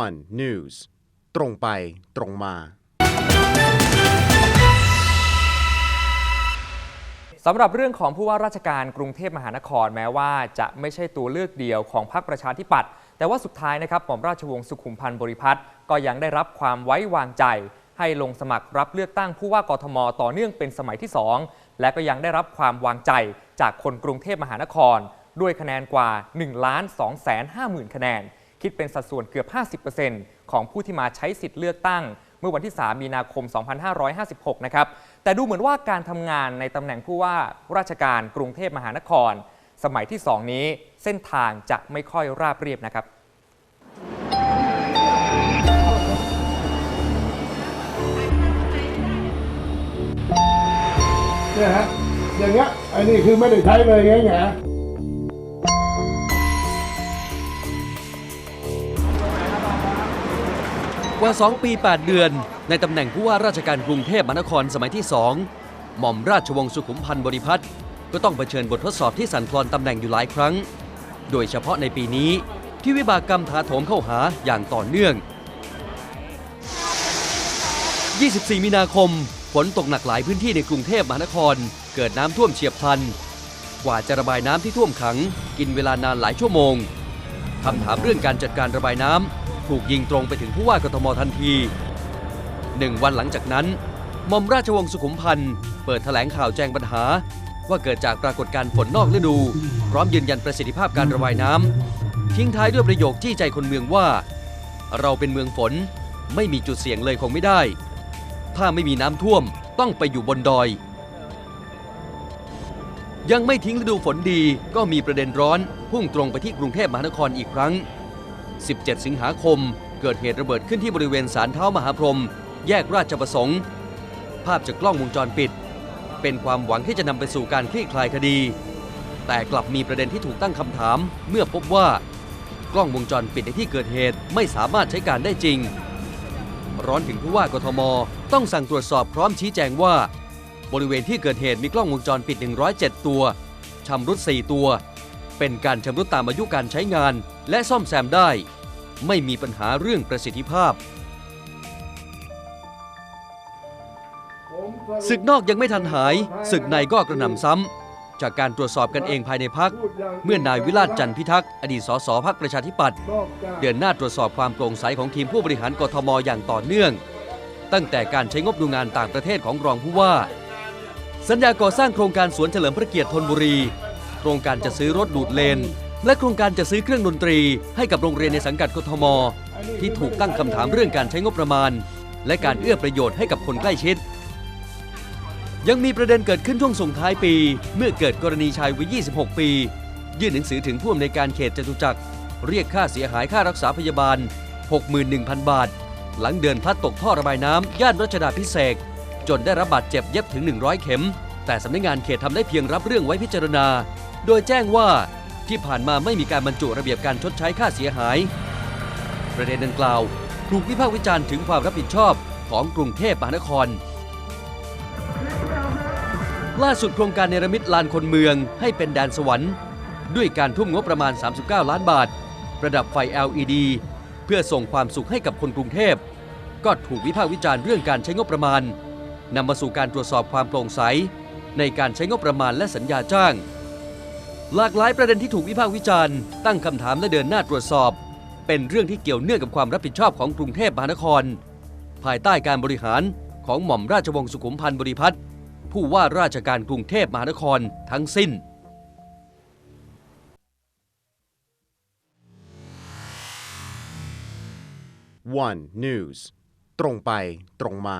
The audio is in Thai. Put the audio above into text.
one news ตรงไปตรงมาสำหรับเรื่องของผู้ว่าราชการกรุงเทพมหานครแม้ว่าจะไม่ใช่ตัวเลือกเดียวของพรรคประชาธิปัตย์แต่ว่าสุดท้ายนะครับหม่อมราชวงศ์สุขุมพันธ์บริพัตรก็ยังได้รับความไว้วางใจ ให้ลงสมัครรับเลือกตั้งผู้ว่ากทม ต่อเนื่องเป็นสมัยที่ 2 และก็ยังได้รับความวางใจจากคนกรุงเทพมหานคร ด้วยคะแนนกว่า1ล้าน2แสน5หมื่นคะแนน คิดเป็นสัดส่วนเกือบ 50%ของผู้ที่มาใช้สิทธิ์เลือกตั้ง เมื่อวันที่ 3 มีนาคม 2556 นะครับ แต่ดูเหมือนว่าการทำงานในตำแหน่งผู้ว่าราชการกรุงเทพมหานคร สมัยที่ 2 นี้เส้นทางจะไม่ค่อยราบเรียบนะครับเนี่ยฮะอย่างเงี้ยอันนี้คือไม่ได้ใช้เลยไงไง ว่า 2 ปี 8 เดือน ในตำแหน่งผู้ว่าราชการกรุงเทพมหานครสมัยที่ 2 หม่อมราชวงศ์สุขุมพันธ์บริพัตรก็ต้องเผชิญบททดสอบที่สั่นคลอนตำแหน่งอยู่หลายครั้ง โดยเฉพาะในปีนี้ที่วิบากกรรมถาโถมเข้าหาอย่างต่อเนื่อง 24 มีนาคม ฝนตกหนักหลายพื้นที่ในกรุงเทพมหานคร เกิดน้ำท่วมเฉียบพลัน กว่าจะระบายน้ำที่ท่วมขัง กินเวลานานหลายชั่วโมงคำถามเรื่องการจัดการระบายน้ำ ถูกยิงตรงไปถึงผู้ว่ากทมทันทีหนึ่งวันหลังจากนั้นมอมราชวงศ์สุขุมพันธ์เปิดแถลงข่าวแจ้งปัญหา ว่าเกิดจากปรากฏการณ์ฝนนอกฤดู พร้อมยืนยันประสิทธิภาพการระบายน้ำทิ้งท้ายด้วยประโยคจี้ใจคนเมืองว่า เราเป็นเมืองฝนไม่มีจุดเสี่ยงเลยคงไม่ได้ ถ้าไม่มีน้ำท่วมต้องไปอยู่บนดอย ยังไม่ทิ้งฤดูฝนดีก็มีประเด็นร้อนพุ่งตรงไปที่กรุงเทพมหานครอีกครั้ง 17 สิงหาคม เกิดเหตุระเบิดขึ้นที่บริเวณศาลเท้ามหาพรหมแยกราชประสงค์ ภาพจากกล้องวงจรปิด เป็นความหวังที่จะนำไปสู่การคลี่คลายคดี แต่กลับมีประเด็นที่ถูกตั้งคำถาม เมื่อพบว่ากล้องวงจรปิดในที่เกิดเหตุไม่สามารถใช้การได้จริง ร้อนถึงผู้ว่ากทม ต้องสั่งตรวจสอบพร้อมชี้แจงว่า บริเวณที่เกิดเหตุมีกล้องวงจรปิด 107 ตัวชำรุด 4 ตัว เป็นการชำรุดตามอายุการใช้งานและซ่อมแซมได้ ไม่มีปัญหาเรื่องประสิทธิภาพ ศึกนอกยังไม่ทันหาย ศึกในก็กระหน่ำซ้ำ จากการตรวจสอบกันเองภายในพัก เมื่อนายวิราชจันทร์พิทักษ์อดีตสสพักประชาธิปัตย์เดือนหน้าตรวจสอบความโปร่งใสของทีมผู้บริหารกทมอย่างต่อเนื่อง ตั้งแต่การใช้งบดูงานต่างประเทศของรองผู้ว่า สัญญาก่อสร้างโครงการสวนเฉลิมพระเกียรติธนบุรี โครงการจะซื้อรถดูดเลน และโครงการจะซื้อเครื่องดนตรีให้กับโรงเรียนในสังกัดกทม ที่ถูกตั้งคำถามเรื่องการใช้งบประมาณ และการเอื้อประโยชน์ให้กับคนใกล้ชิด ยังมีประเด็นเกิดขึ้นช่วงส่งท้ายปี เมื่อเกิดกรณีชายวัย 26 ปี ยื่นหนังสือถึงผู้อำนวยการเขตจตุจักร เรียกค่าเสียหายค่ารักษาพยาบาล 61,000 บาท หลังเดินพลัดตกท่อระบายน้ำย่านรัชดาพิเศษจนได้รับบาดเจ็บเย็บถึง 100 เข็ม แต่สำนักงานเขตทำได้เพียงรับเรื่องไว้พิจารณา โดยแจ้งว่า ที่ผ่านมาไม่มีการบรรจุระเบียบการชดใช้ค่าเสียหาย ประเด็นดังกล่าว ถูกวิพากษ์วิจารณ์ถึงความรับผิดชอบของกรุงเทพมหานคร ล่าสุดโครงการเนรมิตลานคนเมืองให้เป็นแดนสวรรค์ ด้วยการทุ่มงบประมาณ 39 ล้านบาท ประดับไฟ LED เพื่อส่งความสุขให้กับคนกรุงเทพ ก็ถูกวิพากษ์วิจารณ์เรื่องการใช้งบประมาณนำมาสู่การตรวจสอบความโปร่งใส ในการใช้งบประมาณและสัญญาจ้าง หลากหลายประเด็นที่ถูกวิพากษ์วิจารณ์ ตั้งคำถามและเดินหน้าตรวจสอบ เป็นเรื่องที่เกี่ยวเนื่องกับความรับผิดชอบของกรุงเทพมหานคร ภายใต้การบริหารของหม่อมราชวงศ์สุขุมพันธ์บริพัตรผู้ว่าราชการกรุงเทพมหานครทั้งสิ้น one news ตรงไปตรงมา